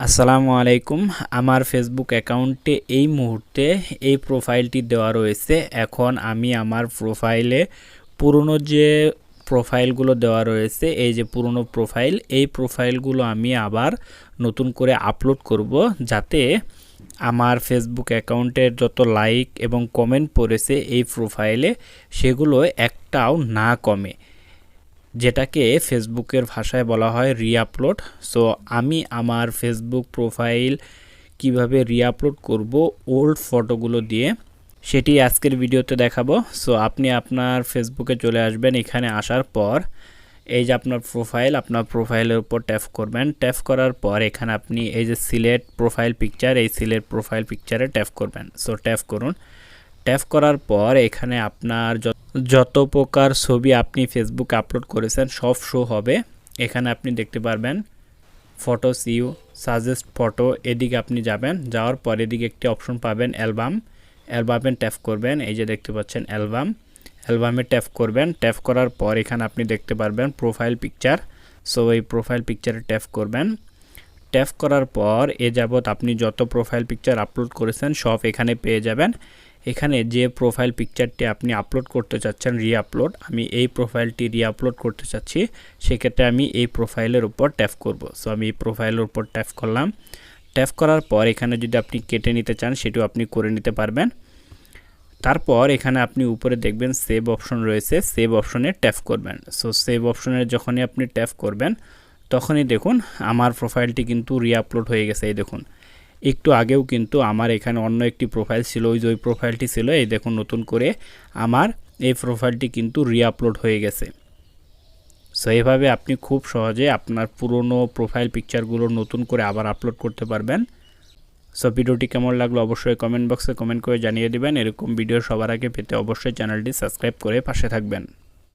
আসসালামু আলাইকুম। আমার ফেসবুক অ্যাকাউন্টে এই মুহূর্তে এই প্রোফাইলটি দেওয়া রয়েছে। এখন আমি আমার প্রোফাইলে পুরনো যে প্রোফাইলগুলো দেওয়া রয়েছে, এই যে পুরনো প্রোফাইল এই প্রোফাইলগুলো আমি আবার নতুন করে আপলোড করব যাতে আমার ফেসবুক অ্যাকাউন্টের যত লাইক এবং কমেন্ট পড়েছে এই প্রোফাইলে সেগুলো একটাও না কমে। যেটাকে ফেসবুকের ভাষায় বলা হয় রিআপলোড। সো, আমি আমার ফেসবুক প্রোফাইল কীভাবে রিআপলোড করব, ওল্ড ফটোগুলো দিয়ে, সেটি আজকের ভিডিওতে দেখাবো। সো, আপনি আপনার ফেসবুকে চলে আসবেন, এখানে আসার পর, এই যে আপনার প্রোফাইল, আপনার প্রোফাইলের উপর ট্যাপ করবেন। ট্যাপ করার পর, এখানে আপনি এই যে সিলেট প্রোফাইল পিকচার, এই সিলেট প্রোফাইল পিকচারে ট্যাপ করবেন। সো, ট্যাপ করুন। ট্যাপ করার পর এখানে আপনার যত প্রকার ছবি আপনি ফেসবুকে আপলোড করেছেন, সব শো হবে। এখানে আপনি দেখতে পারবেন ফটো সিউ সাজেস্ট ফটো এদিকে আপনি যাবেন। যাওয়ার পর এদিকে একটি অপশন পাবেন অ্যালবাম অ্যালবামে ট্যাপ করবেন, এই যে দেখতে পাচ্ছেন অ্যালবাম অ্যালবামে ট্যাপ করবেন ট্যাপ করার পর এখানে আপনি দেখতে পারবেন প্রোফাইল পিকচার সো এই প্রোফাইল পিকচারে ট্যাপ করবেন। ট্যাপ করার পর এ যাবৎ আপনি যত প্রোফাইল পিকচার আপলোড করেছেন, সব এখানে পেয়ে যাবেন। এখানে যে প্রোফাইল পিকচারটি আপনি আপলোড করতে চাচ্ছেন রিআপলোড আমি এই প্রোফাইলটি রিআপলোড করতে চাচ্ছি, সেক্ষেত্রে আমি এই প্রোফাইলের উপর ট্যাপ করব। সো আমি এই প্রোফাইলের উপর ট্যাপ করলাম। ট্যাপ করার পর এখানে যদি আপনি কেটে নিতে চান, সেটিও আপনি করে নিতে পারবেন। তারপর এখানে আপনি উপরে দেখবেন সেভ অপশন রয়েছে সেভ অপশনে ট্যাপ করবেন। সো সেভ অপশনে যখনই আপনি ট্যাপ করবেন, তখনই দেখুন, আমার প্রোফাইলটি কিন্তু রিআপলোড হয়ে গেছে, এই দেখুন। একটু আগেও কিন্তু আমার এখানে অন্য একটি প্রোফাইল ছিল, ওই যে ওই প্রোফাইলটি ছিল, এই দেখুন নতুন করে আমার এই প্রোফাইলটি কিন্তু রিআপলোড হয়ে গেছে। সো এইভাবে আপনি খুব সহজে আপনার পুরনো প্রোফাইল পিকচারগুলো নতুন করে আবার আপলোড করতে পারবেন। সো ভিডিওটি কেমন লাগল অবশ্যই কমেন্ট বক্সে কমেন্ট করে জানিয়ে দেবেন। এরকম ভিডিও সবার আগে পেতে অবশ্যই চ্যানেলটি সাবস্ক্রাইব করে পাশে থাকবেন।